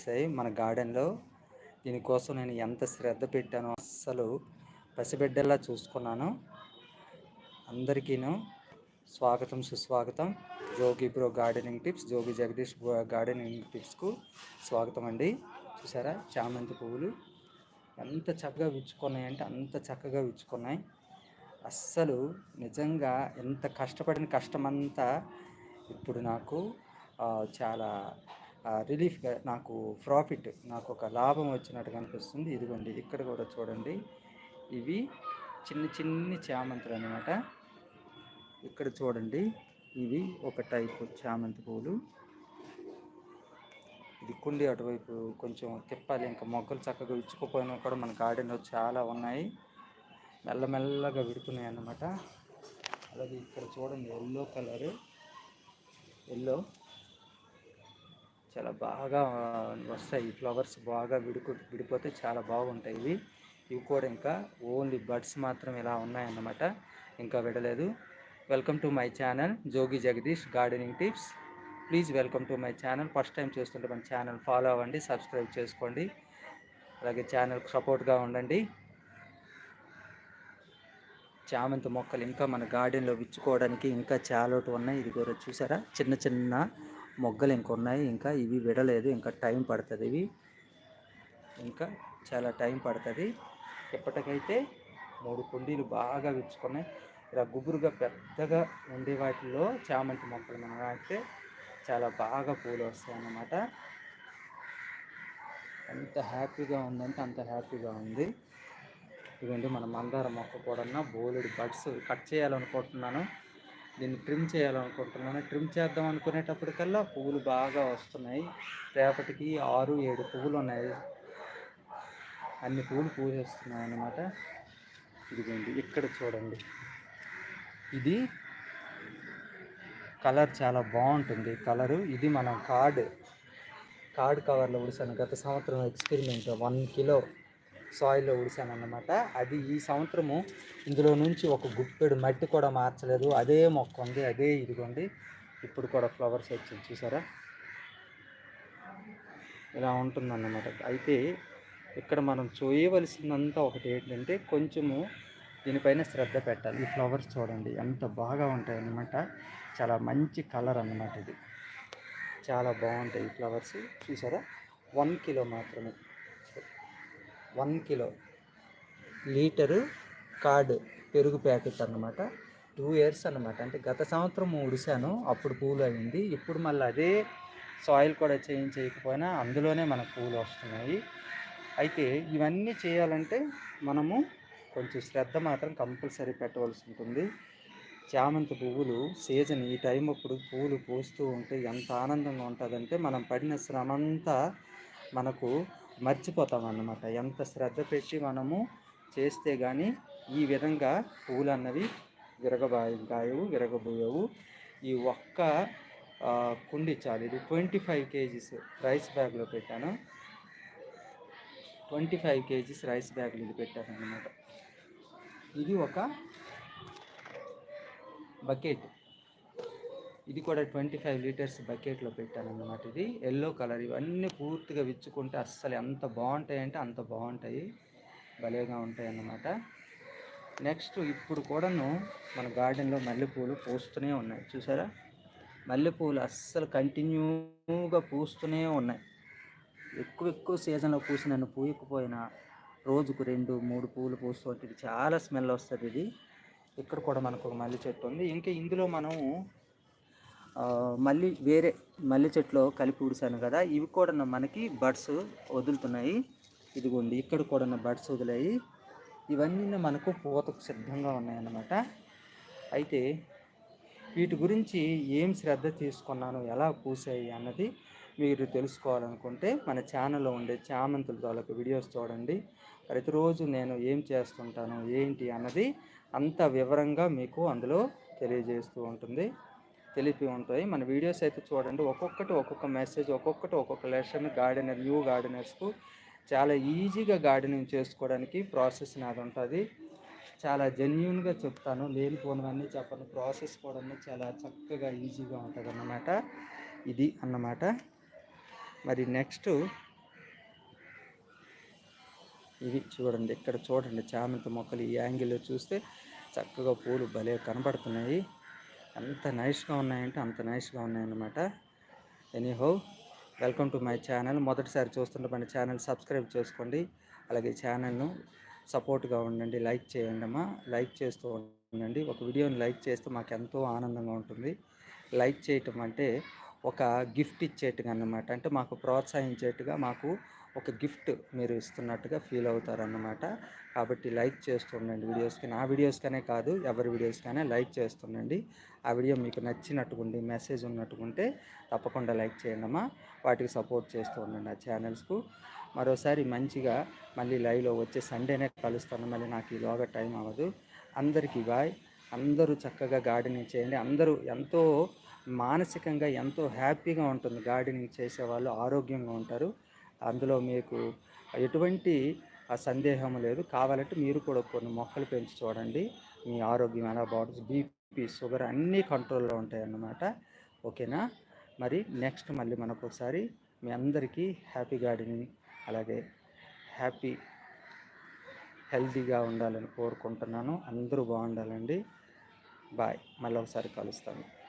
వచ్చాయి మన గార్డెన్లో. దీనికోసం నేను ఎంత శ్రద్ధ పెట్టానో అస్సలు పసిబిడ్డల్లా చూసుకున్నాను. అందరికీను స్వాగతం సుస్వాగతం. Jogi bro gardening tips Jogi Jagadish gardening టిప్స్కు స్వాగతం అండి. చూసారా? చామంతి పువ్వులు ఎంత చక్కగా విచ్చుకున్నాయంటే అంత చక్కగా విచ్చుకున్నాయి. అస్సలు నిజంగా ఎంత కష్టపడిన కష్టమంతా ఇప్పుడు నాకు చాలా రిలీఫ్గా నాకు ప్రాఫిట్ నాకు ఒక లాభం వచ్చినట్టు కనిపిస్తుంది ఇదిగోండి ఇక్కడ కూడా చూడండి. ఇవి చిన్న చిన్ని చామంతులు అనమాట ఇక్కడ చూడండి ఇవి ఒక టైపు చామంతి పూలు. ఇది కుండి అటువైపు కొంచెం తిప్పాలి. ఇంకా మొగ్గలు చక్కగా ఇచ్చుకోపోయినా కూడా మన గార్డెన్లో చాలా ఉన్నాయి. మెల్లమెల్లగా విడుతున్నాయి అన్నమాట. అలాగే ఇక్కడ చూడండి ఎల్లో కలరు. ఎల్లో. చాలా బాగా వస్తాయి. ఈ ఫ్లవర్స్ బాగా విడుకు విడిపోతే చాలా బాగుంటాయి. ఇవి ఇవి కూడా ఇంకా ఓన్లీ బడ్స్ మాత్రం ఇలా ఉన్నాయన్నమాట. ఇంకా విడలేదు. Welcome to my channel Jogi Jagadish gardening tips. Please welcome to my channel. First time చూస్తుంటే మన ఛానల్ ఫాలో అవ్వండి సబ్స్క్రైబ్ చేసుకోండి. అలాగే ఛానల్కి సపోర్ట్గా ఉండండి. చామంతి మొక్కలు ఇంకా మన గార్డెన్లో విచ్చుకోవడానికి ఇంకా చాలా ఉన్నాయి. ఇది కూడా చూసారా? చిన్న చిన్న మొగ్గలు ఇంకా ఉన్నాయి. ఇంకా ఇవి విడలేదు. ఇంకా టైం పడుతుంది ఇవి. ఇంకా చాలా టైం పడుతుంది. ఇప్పటికైతే మూడు కుండీలు బాగా విచ్చుకున్నాయి. ఇలా గుబురుగా పెద్దగా ఉండే వాటిలో చామంతి మొక్కలు మనం నాటితే చాలా బాగా పూలు వస్తాయి అన్నమాట. ఎంత హ్యాపీగా ఉందంటే అంత హ్యాపీగా ఉంది. ఇదండి మన మందార మొక్క కూడా బోలెడు బడ్స్ కట్ చేయాలనుకుంటున్నాను. దీన్ని ట్రిమ్ చేయాలనుకుంటున్నాను. ట్రిమ్ చేద్దాం అనుకునేటప్పటికల్లా పువ్వులు బాగా వస్తున్నాయి. రేపటికి ఆరు ఏడు పువ్వులు ఉన్నాయి. అన్ని పువ్వులు పూసేస్తున్నాయి అన్నమాట. ఇదిగోండి ఇక్కడ చూడండి. ఇది కలర్ చాలా బాగుంటుంది. కలరు ఇది మనం కార్డ్ కార్డ్ కవర్లో ఉడిసాను గత సంవత్సరం ఎక్స్పెరిమెంట్ వన్ కిలో సాయిల్లో ఉడిసాను అన్నమాట అది ఈ సంవత్సరము ఇందులో నుంచి ఒక గుప్పెడు మట్టి కూడా మార్చలేదు. అదే మొక్క ఉంది అదే ఇదిగోండి ఇప్పుడు కూడా ఫ్లవర్స్ వచ్చింది చూసారా? ఇలా ఉంటుందన్నమాట. అయితే ఇక్కడ మనం చూయవలసిందంతా ఒకటి ఏంటంటే కొంచెము దీనిపైన శ్రద్ధ పెట్టాలి. ఈ ఫ్లవర్స్ చూడండి ఎంత బాగా ఉంటాయి అన్నమాట చాలా మంచి కలర్ అన్నమాట ఇది. చాలా బాగుంటాయి ఈ ఫ్లవర్స్. చూసారా? వన్ కిలో మాత్రమే. వన్ కిలో లీటరు కార్డు పెరుగు ప్యాకెట్ అన్నమాట. టూ ఇయర్స్ అనమాట అంటే గత సంవత్సరం ఉడిశాను అప్పుడు పూలు అయింది. ఇప్పుడు మళ్ళీ అదే సాయిల్ కూడా చేంజ్ చేయకపోయినా అందులోనే మనకు పూలు వస్తున్నాయి. అయితే ఇవన్నీ చేయాలంటే మనము కొంచెం శ్రద్ధ మాత్రం కంపల్సరీ పెట్టవలసి ఉంటుంది. చామంతి పువ్వులు సీజన్ ఈ టైం అప్పుడు పువ్వులు పూస్తూ ఉంటే ఎంత ఆనందంగా ఉంటుందంటే మనం పడిన శ్రమంతా మనకు మర్చిపోతాం అన్నమాట ఎంత శ్రద్ధ పెట్టి మనము చేస్తే కానీ ఈ విధంగా పువ్వులు అన్నవి విరగబాయవు. విరగబోయవు ఈ ఒక్క కుండి చాలు. ఇది ట్వంటీ ఫైవ్ కేజీస్ రైస్ బ్యాగ్లో పెట్టాను. ట్వంటీ ఫైవ్ కేజీస్ రైస్ బ్యాగ్లు ఇది పెట్టాను అన్నమాట ఇది ఒక బకెట్. ఇది కూడా ట్వంటీ ఫైవ్ లీటర్స్ బకెట్లో పెట్టానన్నమాట ఇది. ఎల్లో కలర్ ఇవన్నీ పూర్తిగా విచ్చుకుంటే అస్సలు ఎంత బాగుంటాయి అంటే అంత బాగుంటాయి. భలేగా ఉంటాయి అన్నమాట నెక్స్ట్ ఇప్పుడు కూడాను మన గార్డెన్లో మల్లెపూలు పూస్తూనే ఉన్నాయి. చూసారా? మల్లెపూలు అస్సలు కంటిన్యూగా పూస్తూనే ఉన్నాయి. ఎక్కువ ఎక్కువ సీజన్లో పూసిన పూయకపోయినా రోజుకు రెండు మూడు పూలు పూస్తూ చాలా స్మెల్ వస్తుంది ఇది. ఇక్కడ కూడా మనకు ఒక మల్లె చెట్టు ఉంది. ఇంకా ఇందులో మనము మళ్ళీ వేరే మల్లె చెట్లు కలిపి ఉడిసాను కదా ఇవి కూడా మనకి బర్డ్స్ వదులుతున్నాయి. ఇదిగోండి ఇక్కడ కూడా బడ్స్ వదిలాయి. ఇవన్నీ మనకు పూతకు సిద్ధంగా ఉన్నాయన్నమాట. అయితే వీటి గురించి ఏం శ్రద్ధ తీసుకున్నాను ఎలా పూసాయి అన్నది మీరు తెలుసుకోవాలనుకుంటే మన ఛానల్లో ఉండే చామంతుల తాలూకు వీడియోస్ చూడండి. ప్రతిరోజు నేను ఏం చేస్తుంటాను ఏంటి అన్నది అంత వివరంగా మీకు అందులో తెలియజేస్తూ ఉంటుంది. తెలిపి ఉంటాయి. మన వీడియోస్ అయితే చూడండి. ఒక్కొక్కటి ఒక్కొక్క మెసేజ్ ఒక్కొక్కటి ఒక్కొక్క లెసన్ గార్డెనర్ న్యూ గార్డెనర్స్కు చాలా ఈజీగా గార్డెనింగ్ చేసుకోవడానికి ప్రాసెస్ నాది ఉంటుంది. చాలా జెన్యున్గా చెప్తాను. లేనిపోనివన్నీ చెప్పను. ప్రాసెస్ కూడా చాలా చక్కగా ఈజీగా ఉంటుంది అన్నమాట ఇది అన్నమాట. మరి నెక్స్ట్ ఇవి చూడండి. ఇక్కడ చూడండి చామంతి మొక్కలు ఈ యాంగిల్లో చూస్తే చక్కగా పూలు భలే కనబడుతున్నాయి అంత నైస్గా ఉన్నాయంటే అంత నైస్గా ఉన్నాయన్నమాట. Anyhow welcome to my channel మొదటిసారి చూస్తుంటే మన ఛానల్ సబ్స్క్రైబ్ చేసుకోండి. అలాగే ఛానల్ను సపోర్ట్గా ఉండండి. లైక్ చేయండి అమ్మా లైక్ చేస్తూ ఉండండి. ఒక వీడియోని లైక్ చేస్తే మాకు ఎంతో ఆనందంగా ఉంటుంది. లైక్ చేయటం అంటే ఒక గిఫ్ట్ ఇచ్చేట్టుగా అన్నమాట అంటే మాకు ప్రోత్సహించేట్టుగా మాకు ఒక గిఫ్ట్ మీరు ఇస్తున్నట్టుగా ఫీల్ అవుతారన్నమాట. కాబట్టి లైక్ చేస్తుండండి వీడియోస్కి. నా వీడియోస్కనే కాదు ఎవరి వీడియోస్కైనా లైక్ చేస్తుండండి ఆ వీడియో మీకు నచ్చినట్టుకుండి మెసేజ్ ఉన్నట్టుకుంటే తప్పకుండా లైక్ చేయండి అమ్మా వాటికి సపోర్ట్ చేస్తూ ఉండండి ఆ ఛానల్స్కు. మరోసారి మంచిగా మళ్ళీ లైవ్లో వచ్చే సండేనే కలుస్తాను. మళ్ళీ నాకు ఈలోగా టైం అవ్వదు. అందరికీ బాయ్. అందరూ చక్కగా గార్డెనింగ్ చేయండి. అందరూ ఎంతో మానసికంగా ఎంతో హ్యాపీగా ఉంటుంది. గార్డెనింగ్ చేసేవాళ్ళు ఆరోగ్యంగా ఉంటారు. అందులో మీకు ఎటువంటి సందేహం లేదు. కావాలంటే మీరు కూడా కొన్ని మొక్కలు పెంచి చూడండి. మీ ఆరోగ్యం ఎలా బాగుంటుంది. బీపీ షుగర్ అన్నీ కంట్రోల్లో ఉంటాయి అన్నమాట ఓకేనా? మరి నెక్స్ట్ మళ్ళీ మనకు ఒకసారి మీ అందరికీ హ్యాపీ గార్డెనింగ్ అలాగే హ్యాపీ హెల్తీగా ఉండాలని కోరుకుంటున్నాను. అందరూ బాగుండాలండి. బాయ్. మళ్ళీ ఒకసారి కలుస్తాను.